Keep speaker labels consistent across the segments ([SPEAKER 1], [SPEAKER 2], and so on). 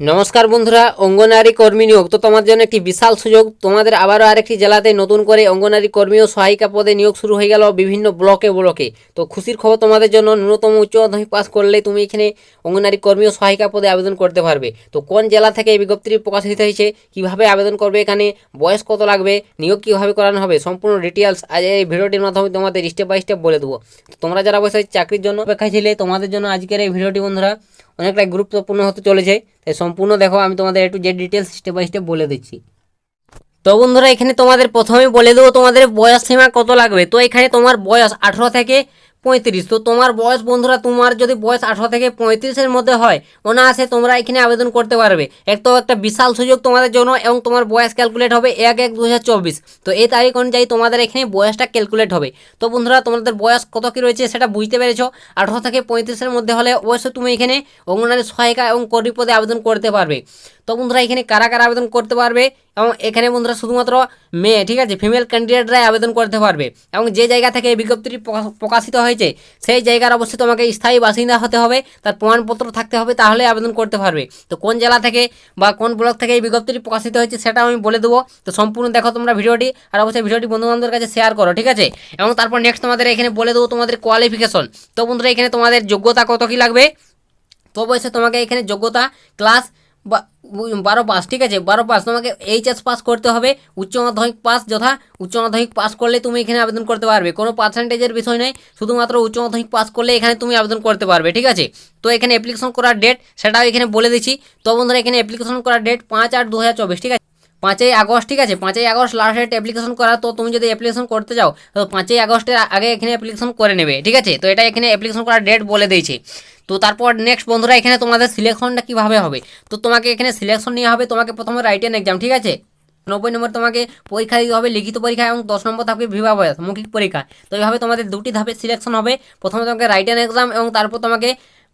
[SPEAKER 1] নমস্কার বন্ধুরা, অঙ্গনারী কর্মী নিয়োগ। তো তোমার জন্য একটি বিশাল সুযোগ। তোমাদের আবারও আরেকটি জেলাতে নতুন করে অঙ্গনারী কর্মী ও সহায়িকা পদে নিয়োগ শুরু হয়ে গেল বিভিন্ন ব্লকে ব্লকে। তো খুশির খবর তোমাদের জন্য ন্যূনতম উচ্চ মাধ্যমিক পাস করলে তুমি এখানে অঙ্গনারী কর্মী ও সহায়িকা পদে আবেদন করতে পারবে। তো কোন জেলা থেকে এই বিজ্ঞপ্তিটি প্রকাশিত হয়েছে, কীভাবে আবেদন করবে এখানে, বয়স কত লাগবে, নিয়োগ কীভাবে করানো হবে, সম্পূর্ণ ডিটেলস আজ এই ভিডিওটির মাধ্যমে তোমাদের স্টেপ বাই স্টেপ বলে দেবো। তোমরা যারা বসে চাকরির জন্য অপেক্ষায় ছিলে, তোমাদের জন্য আজকের এই ভিডিওটি বন্ধুরা অনেকটাই গুরুত্বপূর্ণ হতে চলেছে। তাই সম্পূর্ণ দেখো, আমি তোমাদের একটু যে ডিটেলস স্টেপ বাই স্টেপ বলে দিচ্ছি। তো বন্ধুরা, এখানে তোমাদের প্রথমে বলে দেবো তোমাদের বয়স সীমা কত লাগবে। তো এখানে তোমার বয়স আঠেরো থেকে পঁয়ত্রিশ। তো তোমার বয়স বন্ধুরা, তোমার যদি বয়স আঠেরো থেকে পঁয়ত্রিশের মধ্যে হয়, অনায়াসে তোমরা এখানে আবেদন করতে পারবে। এক তো একটা বিশাল সুযোগ তোমাদের জন্য এবং তোমার বয়স ক্যালকুলেট হবে এক এক দু তো এই তারিখ অনুযায়ী তোমাদের এখানে বয়সটা ক্যালকুলেট হবে। তো বন্ধুরা, তোমাদের বয়স কত কী রয়েছে সেটা বুঝতে পেরেছ? আঠেরো থেকে পঁয়ত্রিশের মধ্যে হলে অবশ্যই তুমি এখানে অঙ্গনারী সহায়িকা এবং কর্মী পদে আবেদন করতে পারবে। তো বন্ধুরা এখানে কারা কারা আবেদন করতে পারবে এবং এখানে বন্ধুরা শুধুমাত্র মেয়ে, ঠিক আছে? ফিমেল ক্যান্ডিডেটরাই আবেদন করতে পারবে এবং যে জায়গা থেকে এই বিজ্ঞপ্তিটি প্রকাশ- প্রকাশিত হয়েছে সেই জায়গার অবশ্যই তোমাকে স্থায়ী বাসিন্দা হতে হবে, তার প্রমাণপত্র থাকতে হবে, তাহলে আবেদন করতে পারবে। তো কোন জেলা থেকে বা কোন ব্লক থেকে এই বিজ্ঞপ্তিটি প্রকাশিত হয়েছে সেটা আমি বলে দেবো। তো সম্পূর্ণ দেখো তোমরা ভিডিওটি আর অবশ্যই ভিডিওটি বন্ধুবান্ধবের কাছে শেয়ার করো, ঠিক আছে? এবং তারপর নেক্সট তোমাদের এখানে বলে দেবো তোমাদের কোয়ালিফিকেশন তো বন্ধুরা এখানে তোমাদের যোগ্যতা কত কী লাগবে? তো অবশ্যই তোমাকে এখানে যোগ্যতা ক্লাস বারো পাস, ঠিক আছে? বারো পাস, তোমাকে এইচএস পাস করতে হবে, উচ্চ মাধ্যমিক পাস যথা, উচ্চ মাধ্যমিক পাস করলে তুমি এখানে আবেদন করতে পারবে। কোনো পার্সেন্টেজের বিষয় নয়, শুধুমাত্র উচ্চ মাধ্যমিক পাস করলে এখানে তুমি আবেদন করতে পারবে, ঠিক আছে? তো এখানে অ্যাপ্লিকেশন করার ডেট সেটাও এখানে বলে দিচ্ছি। তো বন্ধুরা, এখানে অ্যাপ্লিকেশন করার ডেট পাঁচ আট দু ঠিক আছে? পাঁচই আগস্ট, ঠিক আছে? পাঁচই আগস্ট লাস্ট ডেট অ্যাপ্লিকেশন করা, তো তুমি যদি অ্যাপ্লিকেশন করতে যাও তো পাঁচই আগস্টের আগে এখানে অ্যাপ্লিকেশন করে নেবে, ঠিক আছে? তো এটা এখানে অ্যাপ্লিকেশন করার ডেট বলে দিয়েছে। তো তারপর নেক্সট বন্ধুরা, এখানে তোমাদের সিলেকশনটা কীভাবে হবে? তো তোমাকে এখানে সিলেকশন নেওয়া হবে, তোমাকে প্রথমে রাইটেন এক্সাম ঠিক আছে? নব্বই নম্বর তোমাকে পরীক্ষা দিতে হবে, লিখিত পরীক্ষা এবং দশ নম্বর থাকবে বিভাগ বয়স মৌখিক পরীক্ষা। তো এইভাবে তোমাদের দুটি ধাপে সিলেকশন হবে। প্রথমে তোমাকে রাইটেন এক্সাম এবং তারপর তোমাকে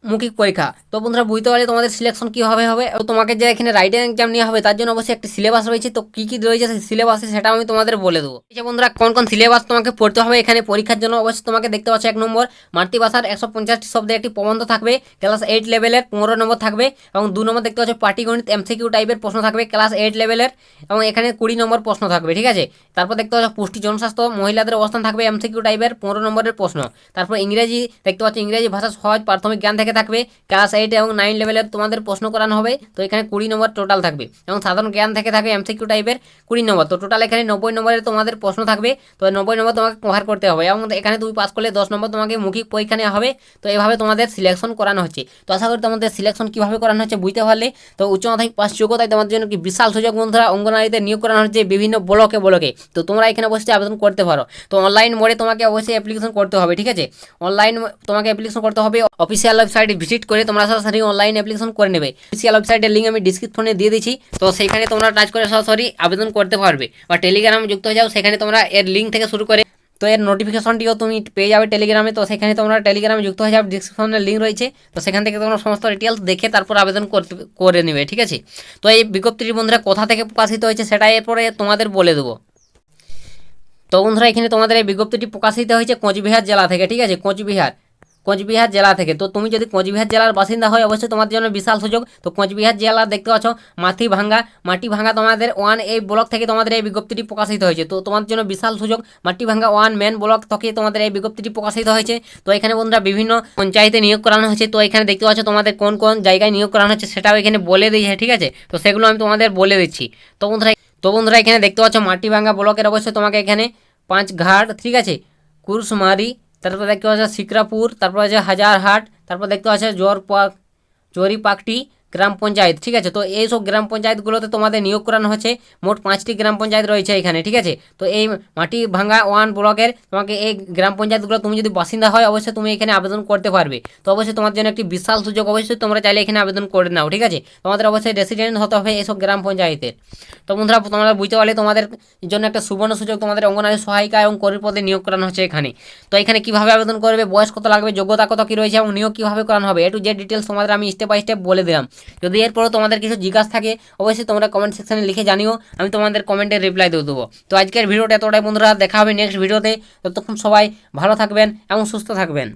[SPEAKER 1] মৌখিক পরীক্ষা তো বন্ধুরা, বুঝতে পারলে তোমাদের সিলেকশন কীভাবে হবে এবং তোমাকে যে এখানে রাইটেন এক্সাম নেওয়া হবে, তার জন্য অবশ্যই একটি সিলেবাস রয়েছে। তো কী কী রয়েছে সেই সিলেবাসে সেটা আমি তোমাদের বলে দেবো। ঠিক আছে বন্ধুরা, কোন কোন সিলেবাস তোমাকে পড়তে হবে এখানে পরীক্ষার জন্য? অবশ্যই তোমাকে দেখতে পাচ্ছ এক নম্বর, মাতৃভাষার একশো পঞ্চাশটি শব্দে একটি প্রবন্ধ থাকবে। ক্লাস এইট লেভেলের পনেরো নম্বর থাকবে এবং দু নম্বর দেখতে পাচ্ছ পাটিগণিত এমসিকিউ টাইপের প্রশ্ন থাকবে ক্লাস এইট লেভেলের এবং এখানে কুড়ি নম্বর প্রশ্ন থাকবে, ঠিক আছে? তারপর দেখতে পাচ্ছ পুষ্টি জনস্বাস্থ্য, মহিলাদের অবস্থান থাকবে এমসিকিউ টাইপের পনেরো নম্বরের প্রশ্ন। তারপর ইংরেজি, দেখতে পাচ্ছ ইংরেজি ভাষা সহজ, প্রাথমিক জ্ঞান থেকে থাকবে ক্লাস এইট এবং নাইন লেভেলের তোমাদের প্রশ্ন করানো হবে, তো এখানে কুড়ি নম্বর টোটাল থাকবে। এবং সাধারণ জ্ঞান থেকে থাকবে এমসিকিউ টাইপের কুড়ি নম্বর, তো টোটাল এখানে নব্বই নম্বরের তোমাদের প্রশ্ন থাকবে, তো নব্বই নম্বর তোমাকে কভার করতে হবে এবং এখানে তুমি পাস করলে দশ নম্বর তোমাকে মৌখিক পরীক্ষা নেওয়া হবে, তো এভাবে তোমাদের সিলেকশন করানো হচ্ছে। তো আশা করি তোমাদের সিলেকশন কীভাবে করানো হচ্ছে বুঝতে পারলে, তো উচ্চ মাধ্যমিক পাস যোগ্যতায় তোমাদের জন্য কি বিশাল সুযোগ বন্ধুরা অঙ্গনারীতে নিয়োগ করানো হচ্ছে বিভিন্ন ব্লকে ব্লকে। তো তোমরা এখানে অবশ্যই আবেদন করতে পারো। তো অনলাইন মোডে তোমাকে অবশ্যই অ্যাপ্লিকেশন করতে হবে, ঠিক আছে? অনলাইন তোমাকে অ্যাপ্লিকেশন করতে হবে অফিসিয়াল ভিজিট করে তোমরা সরাসরি অনলাইন অ্যাপ্লিকেশন করে নেবে। অফিসিয়াল ওয়েবসাইটের লিঙ্ক আমি ডিসক্রিপশনে দিয়ে দিচ্ছি তো সেখানে তোমরা টাচ করে সরাসরি আবেদন করতে পারবে। বা টেলিগ্রাম যুক্ত হয়ে যাও, সেখানে তোমরা এর লিঙ্ক থেকে শুরু করে, তো এর নোটিফিকেশনটিও তুমি পেয়ে যাবে টেলিগ্রামে তো সেখানে তোমরা টেলিগ্রামে যুক্ত হয়ে যাবে ডিসক্রিপশনের লিঙ্ক রয়েছে। তো সেখান থেকে তোমরা সমস্ত ডিটেলস দেখে তারপর আবেদন করতে, করে নেবে, ঠিক আছে? তো এই বিজ্ঞপ্তিটি বন্ধুরা কোথা থেকে প্রকাশিত হয়েছে সেটা এরপরে তোমাদের বলে দেবো। তো বন্ধুরা, এখানে তোমাদের এই বিজ্ঞপ্তিটি প্রকাশিত হয়েছে কোচবিহার জেলা থেকে, ঠিক আছে? কোচবিহার। কোচবিহার জেলা থেকে। তো তুমি যদি কোচবিহার জেলার বাসিন্দা হয়, অবশ্যই তোমার জন্য বিশাল সুযোগ। তো কোচবিহার জেলা দেখতে পাচ্ছ, মাটি ভাঙ্গা। মাটি ভাঙ্গা তোমাদের ওয়ান এই ব্লক থেকে তোমাদের এই বিজ্ঞপ্তিটি প্রকাশিত হয়েছে। তো তোমাদের জন্য বিশাল সুযোগ, মাটি ভাঙ্গা ওয়ান মেন ব্লক থেকে তোমাদের এই বিজ্ঞপ্তিটি প্রকাশিত হয়েছে। তো এখানে বন্ধুরা বিভিন্ন পঞ্চায়েতে নিয়োগ করানো হয়েছে। তো এখানে দেখতে পাচ্ছ তোমাদের কোন কোন জায়গায় নিয়োগ করানো হচ্ছে সেটাও এখানে বলে দিয়েছে, ঠিক আছে? তো সেগুলো আমি তোমাদের বলে দিচ্ছি। তো বন্ধুরা তো বন্ধুরা এখানে দেখতে পাচ্ছ মাটি ভাঙ্গা ব্লকের অবশ্যই তোমাকে এখানে পাঁচ ঘাট, ঠিক আছে? কুরসমারি তারপর দেখতে পাচ্ছ শিকরাপুর তারপর আছে হাজারহাট তারপর দেখতে পাচ্ছ জোরি জরিপাকটি গ্রাম পঞ্চায়েত, ঠিক আছে? তো এইসব গ্রাম পঞ্চায়েতগুলোতে তোমাদের নিয়োগ করানো হচ্ছে। মোট পাঁচটি গ্রাম পঞ্চায়েত রয়েছে এখানে, ঠিক আছে? তো এই মাটি ভাঙ্গা ওয়ান ব্লকের তোমাকে এই গ্রাম পঞ্চায়েতগুলো, তুমি যদি বাসিন্দা হয়, অবশ্যই তুমি এখানে আবেদন করতে পারবে। তো অবশ্যই তোমার জন্য একটি বিশাল সুযোগ, অবশ্যই তোমরা চাইলে এখানে আবেদন করে নাও, ঠিক আছে? তোমাদের অবশ্যই রেসিডেন্ট হতে হবে এইসব গ্রাম পঞ্চায়েতের। তো বন্ধুরা, তোমরা বুঝতে পারলে তোমাদের জন্য একটা সুবর্ণ সুযোগ, তোমাদের অঙ্গনারী সহায়িকা এবং কর্মী পদে নিয়োগ করানো হচ্ছে এখানে। তো এখানে কীভাবে আবেদন করবে, বয়স কত লাগবে, যোগ্যতা কত কী রয়েছে এবং নিয়োগ কীভাবে করানো হবে একটু যে ডিটেলস তোমাদের আমি স্টেপ বাই স্টেপ বলে দিলাম। যদি এরপরও তোমাদের কিছু জিজ্ঞাসা থাকে, অবশ্যই তোমরা কমেন্ট সেকশনে লিখে জানিও, আমি তোমাদের কমেন্টে রিপ্লাই দিয়ে দেবো। তো আজকের ভিডিওটা এতটাই, বন্ধুরা, দেখা হবে নেক্সট ভিডিওতে ততক্ষণ সবাই ভালো থাকবেন এবং সুস্থ থাকবেন।